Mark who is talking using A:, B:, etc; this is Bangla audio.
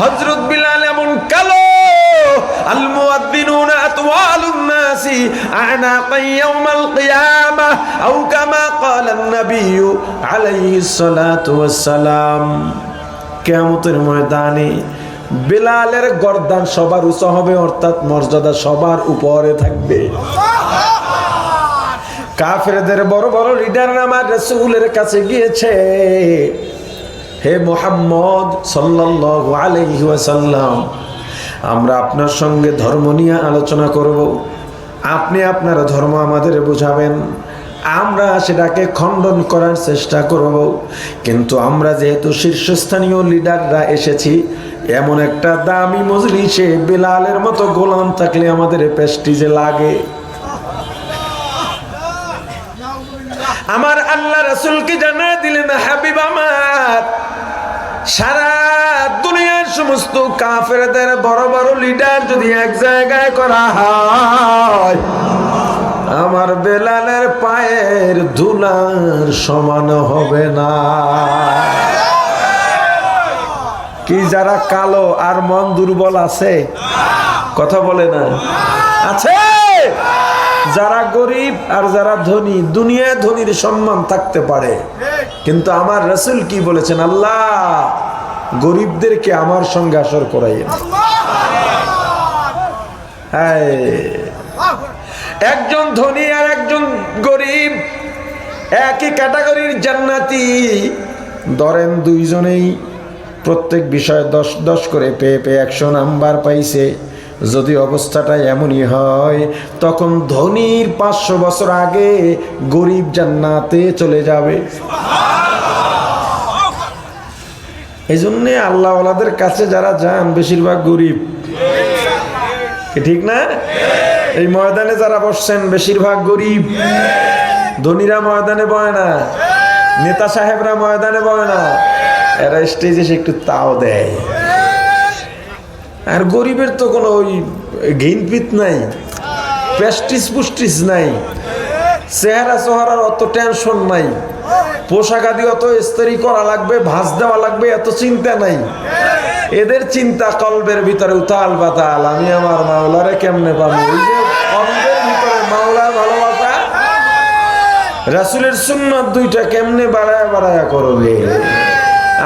A: হযরত বিলাল এমন কালো আল মুয়াদ্দিনুনা আতওয়ালুন নাসি আনাকান ইয়াউমাল কিয়ামাহ আও কামা ক্বালা an-নাবিয়্যু আলাইহিস সালাতু ওয়াস বিলালের গর্দান সবার উঁচা হবে, অর্থাৎ মর্যাদা সবার উপরে থাকবে। কাফেরদের বড় বড় লিডার আমার রসুলের কাছে গিয়েছে। হে মোহাম্মদ সাল্লাল্লাহু আলাইহি ওয়াসাল্লাম, আমরা আপনার সঙ্গে ধর্ম নিয়ে আলোচনা করব। আপনি আপনার ধর্ম আমাদের বোঝাবেন। আমরা সেটাকে খণ্ডন করার চেষ্টা করব। কিন্তু আমরা যেহেতু শীর্ষস্থানীয় লিডাররা এসেছি, এমন একটা দামি মজলিসে বেলালের মতো গোলাম থাকলে আমাদের প্রেস্টিজে লাগে। আমার আল্লাহ রসুলকে জানা দিলেন, হাবিব আমার সারা দুনিয়ার সমস্ত কাফেরদের বড় বড় লিডার যদি এক জায়গায় করা হয়, আমার বেলালের পায়ের ধুলার সমান হবে না। কি যারা কালো আর মন দুর্বল আছে? কথা বলে না। আছে? যারা গরিব আর যারা ধনী দুনিয়া ধনীর সম্মান থাকতে পারে। কিন্তু আমার রসুল কি বলেছেন? আল্লাহ, গরিবদেরকে আমার সঙ্গে আসর করাই একজন ধনী আর একজন গরিব একই ক্যাটাগরির জান্নাতি। ধরেন দুইজনেই প্রত্যেক বিষয়ে দশ দশ করে পেয়ে পেয়ে একশো নাম্বার পাইছে। যদি অবস্থাটা এমনই হয়, তখন ধনীর পাঁচশো বছর আগে গরিব জান্নাতে চলে যাবে। এই জন্যে আল্লাহওয়ালাদের কাছে যারা যান, বেশিরভাগ গরিব। ঠিক না? এই ময়দানে যারা বসছেন, বেশিরভাগ গরিব। ধনীরা ময়দানে বয় না, নেতা সাহেবরা ময়দানে বয় না। এরা স্টেজে এসে একটু তাও দেয়। আর গরিবের তো কোনো ওই ঘিনপিত নাই, প্যাস্টিস পুষ্টিস নাই, চেহারা চেহারার অত টেনশন নাই, পোশাক আদি অত ইস্তারি করা লাগবে, ভাঁজ দেওয়া লাগবে, এত চিন্তা নাই। এদের চিন্তা কলবের ভিতরে উতাল বাতাল আমি আমার মাওলারে কেমনে পাবো? ওই যে কলবের ভিতরে মাওলার ভালোবাসা, রাসুলের সুন্নত দুইটা কেমনে বাড়ায় বাড়ায় করবে?